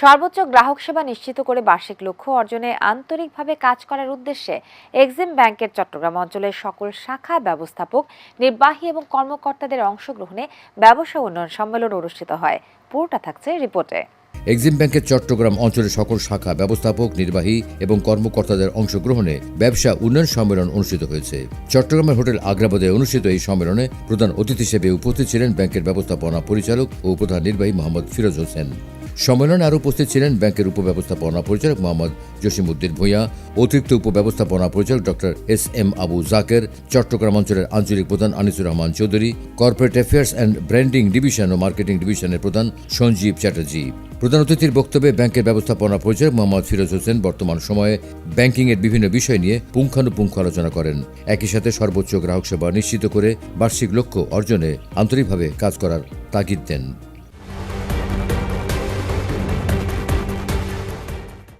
সর্বোচ্চ গ্রাহক সেবা নিশ্চিত করে বার্ষিক লক্ষ্য অর্জনে আন্তরিকভাবে কাজ করার উদ্দেশ্যে এক্সিম ব্যাংকের চট্টগ্রাম অঞ্চলের সকল শাখা ব্যবস্থাপক, নির্বাহী এবং কর্মকর্তাদের অংশগ্রহণে ব্যবসা উন্নয়ন সম্মেলন অনুষ্ঠিত হয়। পুরোটা থাকছে রিপোর্টে। এক্সিম ব্যাংকের চট্টগ্রাম অঞ্চলের সকল শাখা ব্যবস্থাপক, নির্বাহী এবং কর্মকর্তাদের অংশগ্রহণে ব্যবসা উন্নয়ন সম্মেলন অনুষ্ঠিত হয়েছে। চট্টগ্রামের হোটেল আগ্রাবাদে অনুষ্ঠিত এই সম্মেলনে প্রধান অতিথি হিসেবে উপস্থিত ছিলেন ব্যাংকের ব্যবস্থাপনা পরিচালক ও প্রধান নির্বাহী মোহাম্মদ ফিরোজ হোসেন। সম্মেলনে আরও উপস্থিত ছিলেন ব্যাংকের উপব্যবস্থাপনা পরিচালক মোহাম্মদ জসিমউদ্দিন ভূঁইয়া, অতিরিক্ত উপব্যবস্থাপনা পরিচালক doctor S M Abu Zaker, Chattogram অঞ্চলের আঞ্চলিক প্রধান Anisur Rahman Chowdhury, corporate affairs and branding division O marketing ডিভিশনের প্রধান সঞ্জীব চ্যাটার্জি। প্রধান অতিথির বক্তব্যে ব্যাংকের ব্যবস্থাপনা পরিচালক মোহাম্মদ ফিরোজ হোসেন বর্তমান সময়ে ব্যাংকিংয়ের বিভিন্ন বিষয় নিয়ে পুঙ্খানুপুঙ্খ আলোচনা করেন। একই সাথে সর্বোচ্চ গ্রাহক সেবা নিশ্চিত করে বার্ষিক লক্ষ্য অর্জনে আন্তরিকভাবে কাজ করার তাগিদ দেন।